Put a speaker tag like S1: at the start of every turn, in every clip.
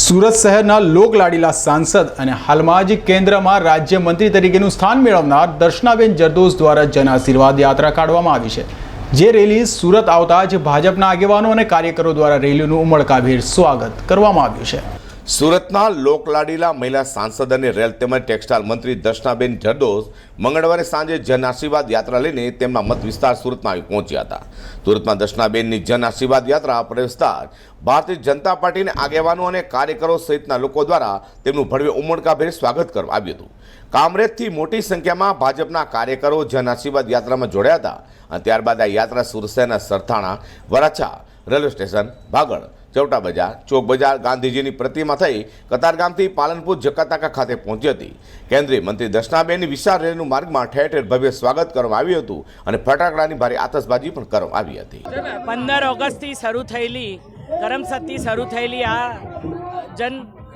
S1: સુરત શહેરના લોકલાડીલા સાંસદ અને હાલમાં જ કેન્દ્રમાં રાજ્યમંત્રી તરીકેનું સ્થાન મેળવનાર દર્શનાબેન જરદોસ દ્વારા જન આશીર્વાદ યાત્રા કાઢવામાં આવી છે. જે રેલી સુરત આવતા જ ભાજપના આગેવાનો અને કાર્યકરો દ્વારા રેલીનું ઉમળકાભેર સ્વાગત કરવામાં આવ્યું છે.
S2: સુરતના લોકલાડીલા મહિલા સાંસદ અને રેલ તેમજ ટેક્સટાઇલ મંત્રી દર્શનાબેન જરદોસ મંગળવારે સાંજે જન આશીર્વાદ યાત્રા લઈને તેમના મત વિસ્તાર સુરતમાં આવી પહોંચ્યા હતા. સુરતમાં દર્શનાબેનની જન આશીર્વાદ યાત્રા પ્રવેશતા ભારતીય જનતા પાર્ટીના આગેવાનો અને કાર્યકરો સહિતના લોકો દ્વારા તેમનું ભળવે ઉમળકાભેર સ્વાગત કરવામાં આવ્યું હતું. કામરેજથી મોટી સંખ્યામાં ભાજપના કાર્યકરો જન આશીર્વાદ યાત્રામાં જોડાયા હતા અને ત્યારબાદ આ યાત્રા સુરત શહેરના સરથાણા, વરાછા, રેલવે સ્ટેશન, ભાગળ ચૌટા બજાર, ચોક બજાર ગાંધીજીની પ્રતિમા થઈ કતારગામથી પાલનપુર જકાતાકા ખાતે પહોંચી હતી. કેન્દ્રીય મંત્રી દર્શનાબેનની વિશાળ રેલીનું માર્ગમાં ઠેર ઠેર ભવ્ય સ્વાગત કરવામાં આવ્યું હતું અને ફટાકડાની ભારે આતશબાજી પણ કરવામાં આવી હતી.
S3: પંદર ઓગસ્ટથી શરૂ થયેલી કરમસદથી શરૂ થયેલી આ જન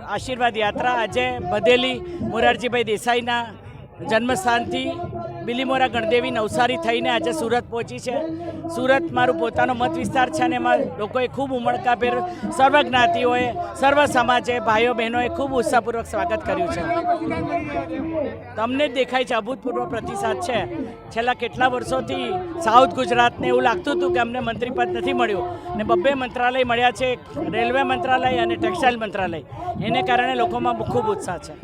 S3: આશીર્વાદ યાત્રા આજે બધેલી મોરારજીભાઈ દેસાઈના જન્મસ્થાનથી બિલીમોરા ગણદેવી નવસારી થઈને આજે સુરત પહોંચી છે. સુરત મારું પોતાનો મત વિસ્તાર છે અને એમાં લોકોએ ખૂબ ઉમળકાભેર સર્વ જ્ઞાતિઓએ સર્વ સમાજે, ભાઈઓ બહેનોએ ખૂબ ઉત્સાહપૂર્વક સ્વાગત કર્યું છે. તમને દેખાય છે અભૂતપૂર્વ પ્રતિસાદ છે. છેલ્લા કેટલા વર્ષોથી સાઉથ ગુજરાતને એવું લાગતું હતું કે અમને મંત્રીપદ નથી મળ્યું ને બબ્બે મંત્રાલય મળ્યા છે, રેલવે મંત્રાલય અને ટેક્સટાઇલ મંત્રાલય. એને કારણે લોકોમાં ખૂબ ઉત્સાહ છે.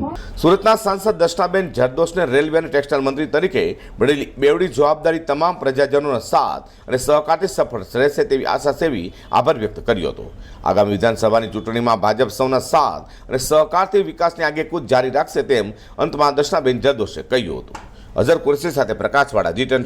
S2: સુરતના સાંસદ દર્શનાબેન જરદોશને રેલવે અને ટેક્સટાઇલ મંત્રી તરીકે મળેલી બેવડી જવાબદારી તમામ પ્રજાજનોનો સાથ અને સહકારથી સફળ રહેશે તેવી આશા સેવી આભાર વ્યક્ત કર્યો હતો. આગામી વિધાનસભાની ચૂંટણીમાં ભાજપ સૌના સાથ અને સહકારથી વિકાસની આગેકૂદ જારી રાખશે તેમ અંતમાં દર્શનાબેન જરદોશે કહ્યું હતું. અઝર કુરશી સાથે પ્રકાશવાળા જી ટેન